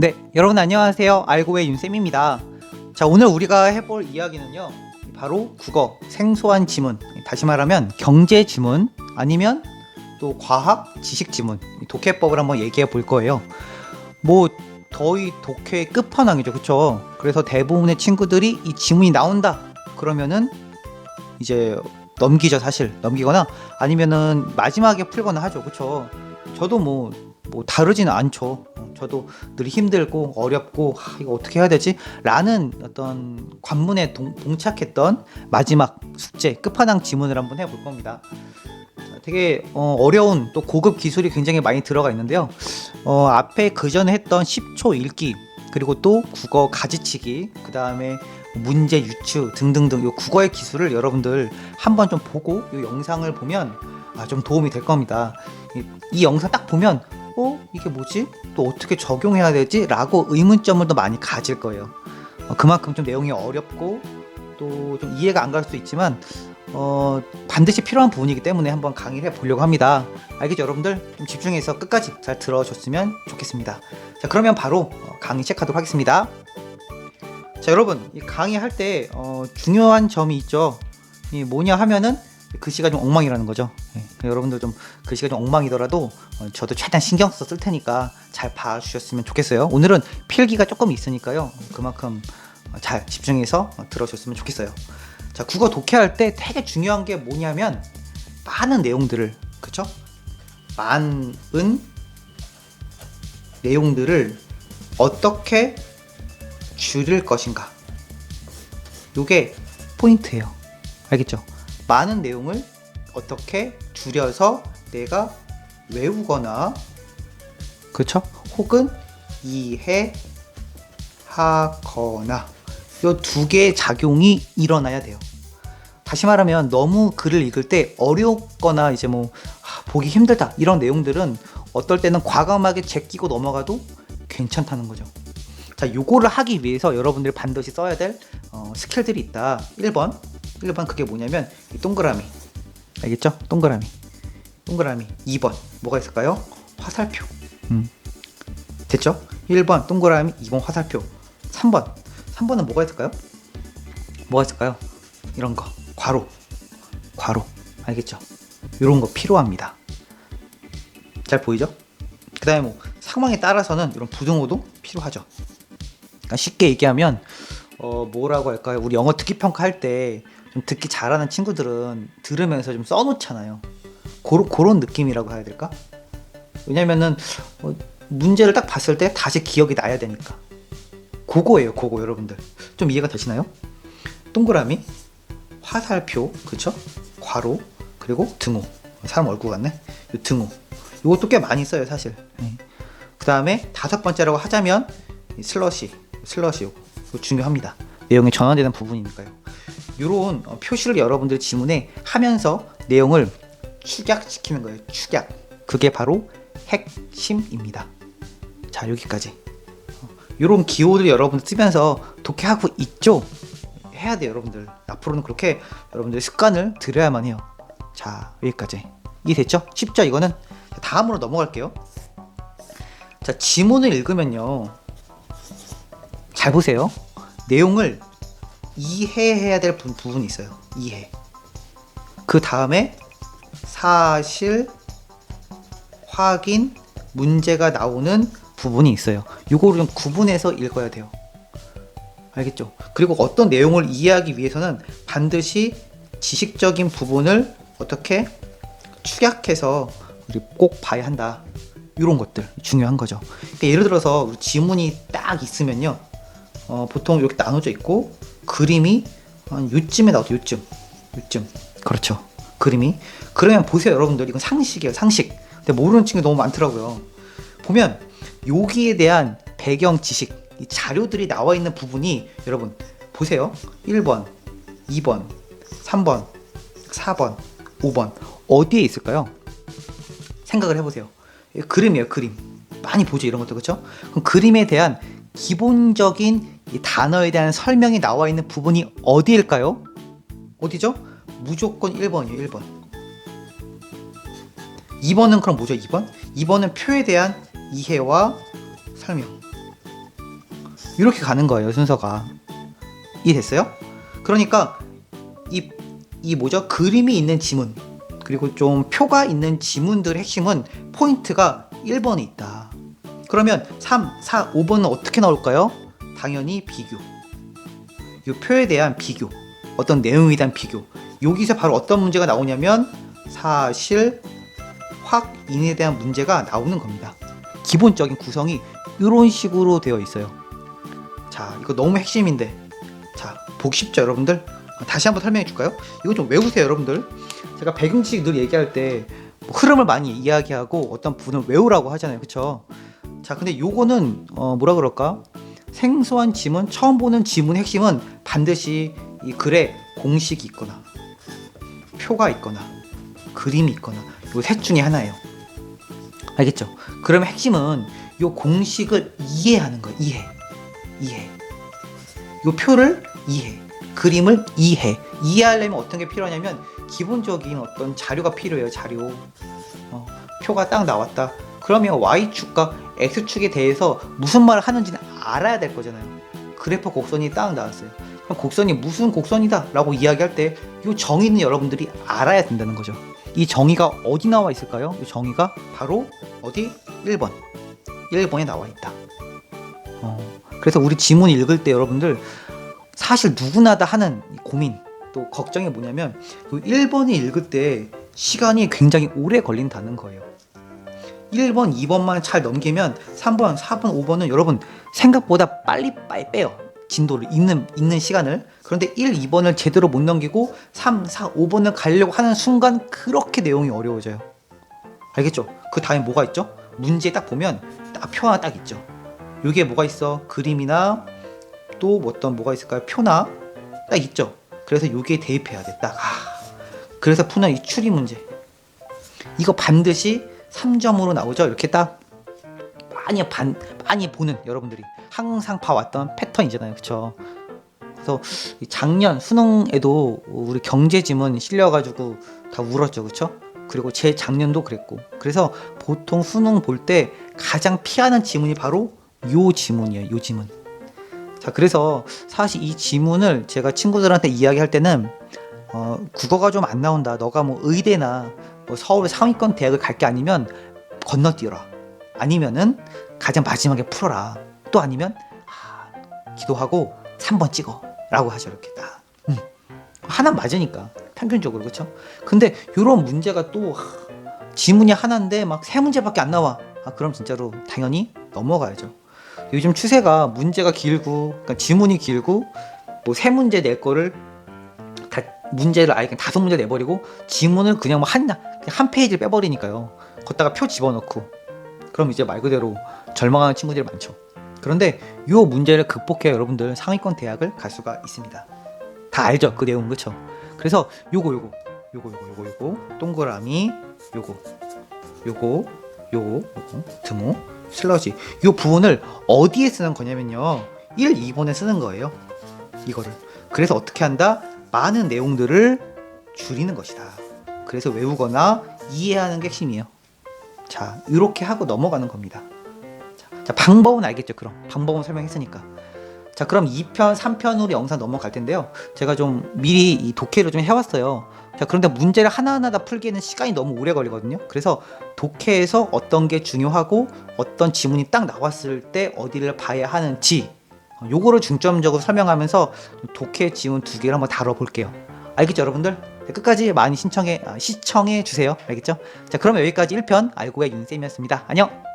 네, 여러분 안녕하세요. 알고의 윤쌤입니다. 자, 오늘 우리가 해볼 이야기는요. 바로 국어, 생소한 지문, 다시 말하면 경제 지문, 아니면 또 과학, 지식 지문, 이 독해법을 한번 얘기해 볼 거예요. 뭐 거의 독해 끝판왕이죠, 그렇죠? 그래서 대부분의 친구들이 이 지문이 나온다. 그러면은 이제 넘기죠, 사실 넘기거나 아니면은 마지막에 풀거나 하죠, 그렇죠? 저도 뭐뭐 다르지는 않죠. 어, 저도 늘 힘들고 어렵고 하, 이거 어떻게 해야 되지? 라는 어떤 관문에 동, 동착했던 마지막 숙제 끝판왕 지문을 한번 해볼 겁니다. 자, 되게 어, 어려운 또 고급 기술이 굉장히 많이 들어가 있는데요. 어, 앞에 그 전에 했던 10초 읽기 그리고 또 국어 가지치기 그 다음에 문제 유추 등등등 요 국어의 기술을 여러분들 한번 좀 보고 이 영상을 보면 아, 좀 도움이 될 겁니다. 이, 이 영상 딱 보면 어 이게 뭐지? 또 어떻게 적용해야 되지? 라고 의문점을 더 많이 가질 거예요. 어, 그만큼 좀 내용이 어렵고 또 좀 이해가 안 갈 수도 있지만 어, 반드시 필요한 부분이기 때문에 한번 강의를 해보려고 합니다. 알겠죠, 여러분들? 좀 집중해서 끝까지 잘 들어줬으면 좋겠습니다. 자, 그러면 바로 어, 강의 시작하도록 하겠습니다. 자, 여러분, 이 강의할 때 어, 중요한 점이 있죠. 이 뭐냐 하면은 글씨가 좀 엉망이라는 거죠. 예, 여러분들 좀 글씨가 좀 엉망이더라도 어, 저도 최대한 신경 써서 쓸 테니까 잘 봐주셨으면 좋겠어요. 오늘은 필기가 조금 있으니까요. 그만큼 어, 잘 집중해서 어, 들어줬으면 좋겠어요. 자, 국어 독해할 때 되게 중요한 게 뭐냐면 많은 내용들을 그쵸? 많은 내용들을 어떻게 줄일 것인가. 요게 포인트예요. 알겠죠? 많은 내용을 어떻게 줄여서 내가 외우거나 그쵸? 혹은 이해하거나 요두 개의 작용이 일어나야 돼요. 다시 말하면 너무 글을 읽을 때 어렵거나 이제 뭐 아, 보기 힘들다 이런 내용들은 어떨 때는 과감하게 제끼고 넘어가도 괜찮다는 거죠. 자, 요거를 하기 위해서 여러분들이 반드시 써야 될 어, 스킬들이 있다. 1번. 1번 그게 뭐냐면 이 동그라미. 알겠죠? 동그라미. 동그라미. 2번. 뭐가 있을까요? 화살표. 음. 됐죠? 1번 동그라미, 2번 화살표. 3번. 3번은 뭐가 있을까요? 뭐가 있을까요? 이런 거. 괄호. 괄호. 알겠죠? 이런 거 필요합니다. 잘 보이죠? 그 다음에 뭐 상황에 따라서는 이런 부등호도 필요하죠. 그러니까 쉽게 얘기하면 어 뭐라고 할까요? 우리 영어 듣기 평가 할 때 좀 듣기 잘하는 친구들은 들으면서 좀 써놓잖아요. 그런 그런 느낌이라고 해야 될까? 왜냐면은 어, 문제를 딱 봤을 때 다시 기억이 나야 되니까. 그거예요, 그거 여러분들. 좀 이해가 되시나요? 동그라미, 화살표, 그쵸? 괄호, 그리고 등호. 사람 얼굴 같네. 요 등호. 이것도 꽤 많이 써요, 사실. 그 다음에 다섯 번째라고 하자면 이 슬러시, 슬러시 요거 이거 중요합니다. 내용이 전환되는 부분이니까요. 이런 어, 표시를 여러분들 지문에 하면서 내용을 축약시키는 거예요. 축약. 그게 바로 핵심입니다. 자 여기까지. 이런 기호를 여러분들 쓰면서 독해하고 있죠. 해야 돼요, 여러분들. 앞으로는 그렇게 여러분들 습관을 들여야만 해요. 자 여기까지. 이해됐죠? 쉽죠, 이거는. 자, 다음으로 넘어갈게요. 자 지문을 읽으면요. 잘 보세요. 내용을 이해해야 될 부, 부분이 있어요. 이해. 그 다음에 사실, 확인, 문제가 나오는 부분이 있어요. 이거를 좀 구분해서 읽어야 돼요. 알겠죠? 그리고 어떤 내용을 이해하기 위해서는 반드시 지식적인 부분을 어떻게 축약해서 우리 꼭 봐야 한다. 이런 것들 중요한 거죠. 그러니까 예를 들어서 지문이 딱 있으면요. 어, 보통 이렇게 나눠져 있고 그림이 한 요쯤에 나오죠. 요쯤. 요쯤. 그렇죠. 그림이. 그러면 보세요, 여러분들. 이건 상식이에요, 상식. 근데 모르는 친구 너무 많더라고요. 보면 여기에 대한 배경 지식, 이 자료들이 나와 있는 부분이 여러분 보세요. 1번, 2번, 3번, 4번, 5번 어디에 있을까요? 생각을 해보세요. 그림이에요, 그림. 많이 보죠, 이런 것도 그렇죠? 그럼 그림에 대한 기본적인 이 단어에 대한 설명이 나와 있는 부분이 어디일까요? 어디죠? 무조건 1번이에요, 1번. 2번은 그럼 뭐죠, 2번? 2번은 표에 대한 이해와 설명. 이렇게 가는 거예요 순서가 이해됐어요? 그러니까 이, 이 뭐죠 그림이 있는 지문 그리고 좀 표가 있는 지문들의 핵심은 포인트가 1번에 있다 그러면 3, 4, 5번은 어떻게 나올까요? 당연히 비교. 이 표에 대한 비교 어떤 내용에 대한 비교. 여기서 바로 어떤 문제가 나오냐면 사실 확인에 대한 문제가 나오는 겁니다. 기본적인 구성이 이런 식으로 되어 있어요. 자 이거 너무 핵심인데. 자 쉽죠 여러분들? 다시 한번 설명해 줄까요? 이거 좀 외우세요 여러분들. 제가 배경식 늘 얘기할 때 뭐 흐름을 많이 이야기하고 어떤 분을 외우라고 하잖아요. 그쵸? 자 근데 요거는 어 뭐라 그럴까 생소한 지문 처음 보는 지문의 핵심은 반드시 이 글에 공식이 있거나 표가 있거나 그림이 있거나 요 셋 중에 하나예요. 알겠죠? 그러면 핵심은 요 공식을 이해하는 거예요. 이해. 이해. 요 표를 이해. 그림을 이해. 이해하려면 어떤 게 필요하냐면 기본적인 어떤 자료가 필요해요 자료. 어, 표가 딱 나왔다. 그러면 y축과 x축에 대해서 무슨 말을 하는지는 알아야 될 거잖아요. 그래프 곡선이 딱 나왔어요. 그럼 곡선이 무슨 곡선이다 라고 이야기할 때 이 정의는 여러분들이 알아야 된다는 거죠. 이 정의가 어디 나와 있을까요? 이 정의가 바로 어디? 1번. 1번에 나와 있다. 어, 그래서 우리 지문 읽을 때 여러분들 사실 누구나 다 하는 이 고민 또 걱정이 뭐냐면 이 1번을 읽을 때 시간이 굉장히 오래 걸린다는 거예요 1번, 2번만 잘 넘기면 3번, 4번, 5번은 여러분 생각보다 빨리 빨리 빼요. 진도를 읽는, 읽는 시간을. 그런데 1, 2번을 제대로 못 넘기고 3, 4, 5번을 가려고 하는 순간 그렇게 내용이 어려워져요. 알겠죠? 그 다음에 뭐가 있죠? 문제 딱 보면 딱 표 하나 딱 있죠. 여기에 뭐가 있어? 그림이나 또 어떤 뭐가 있을까요? 표나 딱 있죠. 그래서 여기에 대입해야 돼. 딱. 아. 그래서 푸는 이 추리 문제. 이거 반드시 3점으로 나오죠. 이렇게 딱 많이 반 많이 보는 여러분들이 항상 봐왔던 패턴이잖아요. 그렇죠? 그래서 이 작년 수능에도 우리 경제 지문 실려가지고 다 울었죠. 그렇죠? 그리고 제 작년도 그랬고 그래서 보통 수능 볼 때 가장 피하는 지문이 바로 요 지문이에요. 요 지문. 자 그래서 사실 이 지문을 제가 친구들한테 이야기할 때는 어, 국어가 좀 안 나온다. 너가 뭐 의대나 뭐 서울 상위권 대학을 갈 게 아니면 건너뛰어라. 아니면은 가장 마지막에 풀어라. 또 아니면 아, 기도하고 3번 찍어라고 하죠 이렇게 딱. 음. 하나 맞으니까 평균적으로 그렇죠. 근데 이런 문제가 또 하, 지문이 하나인데 막 세 문제밖에 안 나와. 아 그럼 진짜로 당연히 넘어가야죠. 요즘 추세가 문제가 길고 그러니까 지문이 길고 뭐 세 문제 낼 거를 다 문제를 아예 그냥 다섯 문제 내버리고 지문을 그냥 뭐한 한 페이지를 빼버리니까요. 거기다가 표 집어넣고 그럼 이제 말 그대로 절망하는 친구들이 많죠. 그런데 이 문제를 극복해 여러분들 상위권 대학을 갈 수가 있습니다. 다 알죠 그 내용 그렇죠? 그래서 요거 요거 요거 요거 요거 요거 동그라미 요거 요거 요거 요거 드모 슬러지 요 부분을 어디에 쓰는 거냐면요 1, 2번에 쓰는 거예요 이거를 그래서 어떻게 한다 많은 내용들을 줄이는 것이다. 그래서 외우거나 이해하는 게 핵심이에요. 자 이렇게 하고 넘어가는 겁니다. 자, 자, 방법은 알겠죠 그럼. 방법은 설명했으니까. 자 그럼 2편 3편으로 영상 넘어갈 텐데요. 제가 좀 미리 이 독해를 좀 해왔어요. 자 그런데 문제를 하나하나 다 풀기에는 시간이 너무 오래 걸리거든요. 그래서 독해에서 어떤 게 중요하고 어떤 지문이 딱 나왔을 때 어디를 봐야 하는지 어, 요거를 중점적으로 설명하면서 독해 지문 두 개를 한번 다뤄볼게요 알겠죠 여러분들? 네, 끝까지 많이 신청해 아, 시청해 주세요 알겠죠? 자 그럼 여기까지 1편 알고의 윤쌤이었습니다 안녕